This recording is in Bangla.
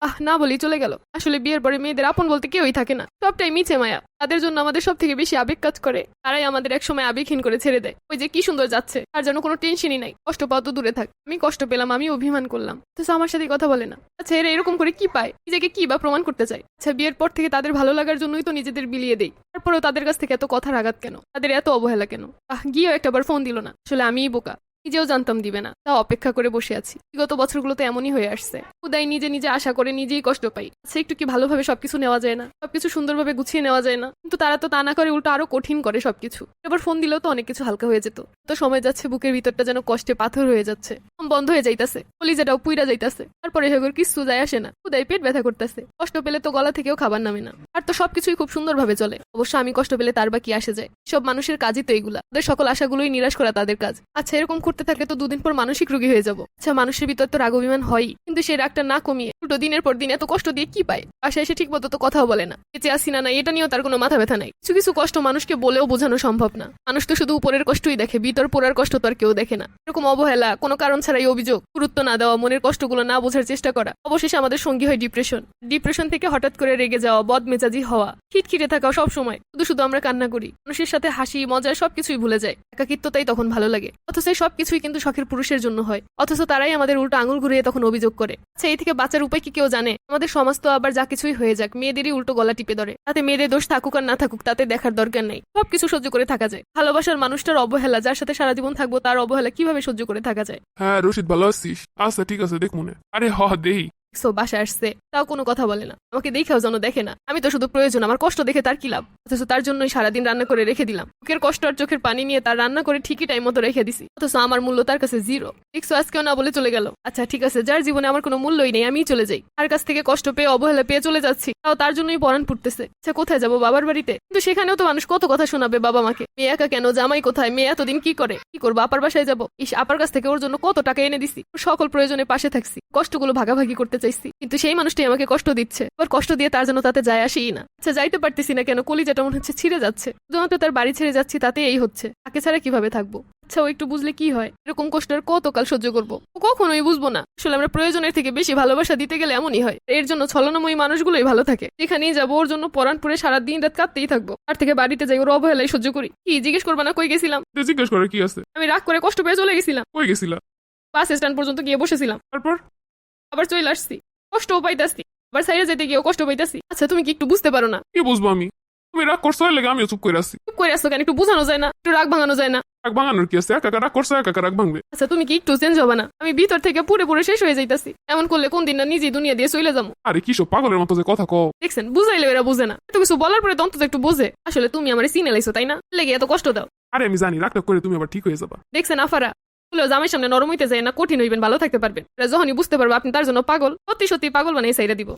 আহ, না বলি চলে গেল। আসলে বিয়ের পরে মেয়েদের আপন বলতে কেউই থাকে না। সবটাই মিছে, মায়া। তাদের জন্য আমাদের সব থেকে বেশি আবেগ কাজ করে। তারাই আমাদের এক সময় আবেগহীন করে ছেড়ে দেয়। ওই যে কি সুন্দর যাচ্ছে। আর যেন কোনো টেনশনই নাই। কষ্ট পাওয়া তো দূরে থাক। আমি কষ্ট পেলাম আমি অভিমান করলাম। তো আমার সাথে কথা বলে না। আচ্ছা এরা এরকম করে কি পায়? নিজেকে কি বা প্রমাণ করতে চায়? আচ্ছা বিয়ের পর থেকে তাদের ভালো লাগার জন্যই তো নিজেদের বিলিয়ে দেই। তারপরেও তাদের কাছ থেকে এত কথার আঘাত কেন? তাদের এত অবহেলা কেন? আহ, গিয়েও একটাবার ফোন দিল না। আসলে আমিই বোকা। নিজেও জানতাম দিবে না। তা অপেক্ষা করে বসে আছি। বিগত বছরগুলোতে এমনই হয়ে আসছে। উদয় নিজে নিজে আশা করে নিজেই কষ্ট পাই। আচ্ছা একটু কি ভালোভাবে সবকিছু নেওয়া যায় না? সবকিছু সুন্দরভাবে গুছিয়ে নেওয়া যায় না। কিন্তু তারা তো তা না করে উল্টো আরও কঠিন করে সবকিছু। এবার ফোন দিলেও তো অনেক কিছু হালকা হয়ে যেত। তো সময় যাচ্ছে, বুকের ভিতরটা যেন কষ্টে পাথর হয়ে যাচ্ছে। বন্ধ হয়ে যাইতাছে। কলিজাটাও পুইরা যাইতাছে। তারপরে হেগর কিছু যায় আসে না। উদয় পেট ব্যথা করতেছে। কষ্ট পেলে তো গলা থেকেও খাবার নামে না। আর তো সবকিছুই খুব সুন্দরভাবে চলে। অবশ্য আমি কষ্ট পেলে তার বা কি আসে যায়? সব মানুষের কাজই তো এগুলা। ওদের সকল আশাগুলোই নিরাশ করা তাদের কাজ। আচ্ছা এরকম করতে থাকলে তো দুদিন পর মানসিক রোগী হয়ে যাব। আচ্ছা মানুষের ভিতর তো রাগ অভিমান হয়ই, কিন্তু সেই রাগটা না কমিয়ে উল্টো দিনের পর দিন এত কষ্ট দিয়ে কি পায়? বাসায় এসে ঠিক মতো তো কথাও বলে না। বেঁচে আসি না এটা নিয়েও তার কোনো মাথা ব্যথা নাই। কিছু কিছু কষ্ট মানুষকে বলেও বোঝানো সম্ভব না। মানুষ তো শুধু উপরের কষ্টই দেখে, ভিতর পোড়ার কষ্ট তো আর কেউ দেখে না। এরকম অবহেলা, কোনো কারণ ছাড়াই অভিযোগ, গুরুত্ব না দেওয়া, মনের কষ্টগুলো না বোঝার চেষ্টা করা, অবশেষে আমাদের সঙ্গী হয় ডিপ্রেশন। ডিপ্রেশন থেকে হঠাৎ করে রেগে যাওয়া বদ মেজাজি হওয়া, খিটখিটে থাকা সব সময়, শুধু শুধু আমরা কান্না করি। মানুষের সাথে হাসি, মজা সবকিছুই ভুলে যায়। একাকিত্বতাই তখন ভালো লাগে। অথচ এই সবকিছুই কিন্তু শখের পুরুষের জন্য হয়। অথচ তারাই আমাদের উল্টো আঙুল ঘুরিয়ে তখন অভিযোগ করে। আচ্ছা এই থেকে বাঁচার উপায় কি কেউ জানে? আমাদের সমাজ তো আবার যা কিছুই হয়ে যাক, মেয়েদেরই উল্টো গলা টিপে ধরে। তাতে মেয়েদের দোষ থাকুক আর না থাকুক, তাতে দেখার দরকার নেই। সবকিছু সহ্য করে থাকা যায়। ভালোবাসার মানুষটার অবহেলা, যার সাথে সারা জীবন থাকব তার অবহেলা কীভাবে সহ্য করে থাকা যায়? হ্যাঁ রশিদ, ভালো আছিস? আচ্ছা ঠিক আছে, দেখ মনে। আরে হ, দেই। সো বাসা আসছে, তাও কোনো কথা বলে না। আমাকে দেখেও যেন দেখে না। আমি তো শুধু প্রয়োজন, আমার কষ্ট দেখে তার কি লাভ? অথচ তার জন্যই সারাদিন রান্না করে রেখে দিলাম। বুকের কষ্ট আর চোখের পানি নিয়ে তার রান্না করে ঠিকই টাইম মতো রেখে দিছি। অথচ আমার মূল্য তার কাছে জিরো। দেখছ, আজকেও না বলে চলে গেল। আচ্ছা ঠিক আছে, যার জীবনে আমার কোনো মূল্যই নেই, আমিই চলে যাই। তার কাছ থেকে কষ্ট পেয়ে, অবহেলা পেয়ে চলে যাচ্ছি। তাও তার জন্যই পরাণ ফুটতেছে। আচ্ছা কোথায় যাব বাবার বাড়িতে? কিন্তু সেখানেও তো মানুষ কত কথা শোনাবে বাবা মাকে। মেয়ে একা কেন, জামাই কোথায়, মেয়ে এতদিন কি করে? কি করব, আপার বাসায় যাব? ইস, আপার কাছ থেকে ওর জন্য কত টাকা এনে দিছি? সকল প্রয়োজনে পাশে থাকছি। কষ্টগুলো ভাগাভাগি করতে চাইছি কিন্তু সেই মানুষটাই আমাকে কষ্ট দিচ্ছে। ওর কষ্ট দিয়ে তার জন্য তাতে যায় আসেই না। আচ্ছা যাইতে পারতেছি না কেন কলিজাটা মনে হচ্ছে ছিঁড়ে যাচ্ছে। শুধুমাত্র তার বাড়ি ছেড়ে যাচ্ছি তাতে এই হচ্ছে। তাকে ছাড়া কীভাবে থাকব? আচ্ছা ও একটু বুঝলে কি হয়? এরকম কষ্ট আর কতকাল সহ্য করব? ও কখনোই বুঝব না। আসলে আমরা প্রয়োজনের থেকে বেশি ভালোবাসা দিতে গেলে এমনই হয়। এর জন্য ছলনাময়ী মানুষগুলোই ভালো থাকে। যেখানেই যাব ওর জন্য পরাণ পুরে সারা দিন রাত কাঁদতেই থাকব। আর থেকে বাড়িতে যাই ওর অবহেলায় সহ্য করি। কি জিজ্ঞেস করবা না কই গেছিলাম? জিজ্ঞেস করে কি আছে? আমি রাগ করে কষ্ট পেয়ে চলে গেছিলাম। কই গেছিলা? বাস স্ট্যান্ড পর্যন্ত গিয়ে বসেছিলাম। তারপর? আবার চলে আসছি। কষ্টও পাইতাছি। আবার সাইডে যেতে গিয়েও কষ্ট পাইতাছি। আচ্ছা তুমি কি একটু বুঝতে পারো না? কি বুঝব আমি? তুমি রাগ করছ এর লেগে আমিও চুপ করে আসছি চুপ করে আসছো কেন? একটু বোঝানো যায় না। একটু রাগ ভাঙানো যায় না। রাগ ভাঙানোর কি আছে? একা একা রাগ করছ একা একা রাগ ভাঙবে? আচ্ছা তুমি কি একটু চেঞ্জ হবে না? আমি ভিতর থেকে পুরো পুরো শেষ হয়ে যাইতাছি। এমন করলে কোন দিন না নিজে দুনিয়া দিয়ে চলে যাব। আরে কি সব পাগলের মতো যে কথা কও? দেখছেন বুঝাইলে এরা বুঝে না। এত কিছু বলার পরে তো অন্তত একটু বোঝে। আসলে তুমি আমার সিনে লাইছো তাই না? লেগে এত কষ্ট দাও। আরে আমি জানি রাগটা করে তুমি আবার ঠিক হয়ে যাবা। দেখছেন আফারা জামের সামনে নরম হইতে যায় না, কঠিন হইবেন, ভালো থাকতে পারবেন। যখনই বুঝতে পারব, আপনি তার জন্য পাগল। সত্যি সত্যি পাগল বানিয়ে সাইরা দিব।